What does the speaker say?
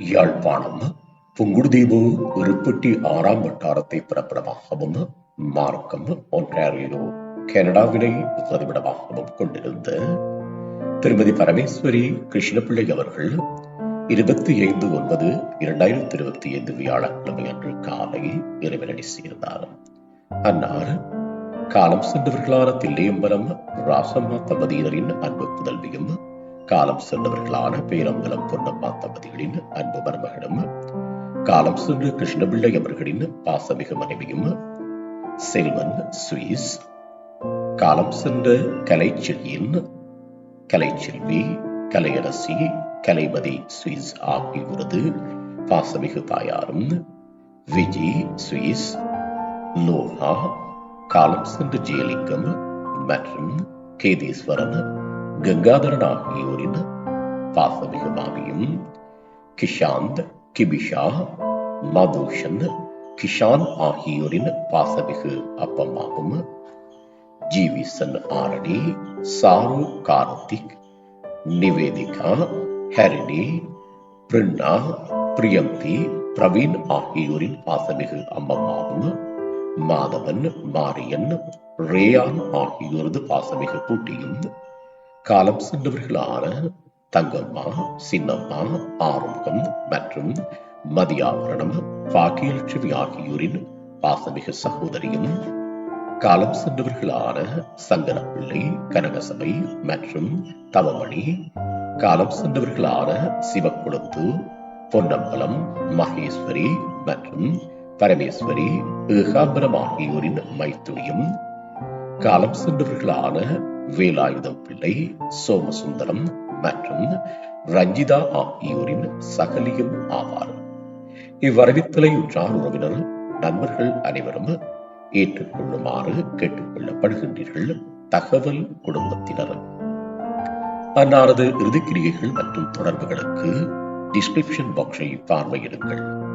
யாழ்ப்பாணம் புங்குடுதீவு இருப்பட்டி ஆறாம் வட்டாரத்தை பிறப்பிடமாகவும் மார்க்கம் ஒன்றாரியோ கனடாவினை பதிவிடமாகவும் கொண்டிருந்த திருமதி பரமேஸ்வரி கிருஷ்ணபிள்ளை அவர்கள் இருபத்தி ஐந்து ஒன்பது இரண்டாயிரத்தி இருபத்தி ஐந்து வியாழக்கிழமை அன்று காலை இறைவனடி சேர்ந்தார். அன்னார் காலம் சென்றவர்களான தில்லையம்பலம் ராசம்மா தம்பதியினரின் அன்பு புதல்வியும் காலம் சென்றவர்களான பேரம்பலம் கொண்ட தம்பதிகளின் அன்பு மருமகனும் காலம் சென்ற கிருஷ்ணபிள்ளை அவர்களின் பாசமிகு மனைவியும் செல்வன் சுவிஸ் காலம் சென்ற கலைச்செல்வியின் கலைச்செல்வி கலையரசி கலைமதி சுவிஸ் ஆகியோரது பாசமிகு தாயாரும் விஜி சுவிஸ் லோஹா காலம் சென்ற ஜெயலிங்கம் மற்றும் கேதீஸ்வரன் கங்காதரன் ஆகியோரின் பாசமிகு மாமியும் கிஷாந்த் கிபிஷா மதுஷன் கிஷான் ஆகியோரின் பாசமிகு அப்பம்மாவும் ஜீவிசன் ஆரணி சாரு கார்த்திக் நிவேதிகா ஹரிணி பிரின்னா பிரியந்தி பிரவீன் ஆகியோரின் பாசமிகு அம்மம்மாவும் மாதவன் மாரியன் ரேயான் ஆகியோரது பாசமிகு பூட்டியும் காலம் சென்றவர்களான தங்கம்மா சின்னம்மா ஆறுமுகம் மற்றும் மதியாவரணம் பாக்கியலட்சுமி ஆகியோரின் பாசமிகு சகோதரியும் காலம் சென்றவர்களான சங்கரப்பிள்ளை கனகசபை மற்றும் தவமணி காலம் சென்றவர்களான சிவக்குளத்து பொன்னம்பலம் மகேஸ்வரி மற்றும் பரமேஸ்வரி ஏகாம்பரம் ஆகியோரின் மைத்துனியும் காலம் சென்றவர்களான வேலாயுதம் பிள்ளை சோமசுந்தரம் மற்றும் ரஞ்சிதா ஆகியோரின் சகலியும் ஆவார். இவ்வரவித்தலை உற்றார் உறவினர் நண்பர்கள் அனைவரும் ஏற்றுக்கொள்ளுமாறு கேட்டுக்கொள்ளப்படுகின்றீர்கள். தகவல் குடும்பத்தினர். அன்னாரது இறுதிக்கிரியைகள் மற்றும் தொடர்புகளுக்கு டிஸ்கிரிப்ஷன் பாக்ஸை பார்வையிடுங்கள்.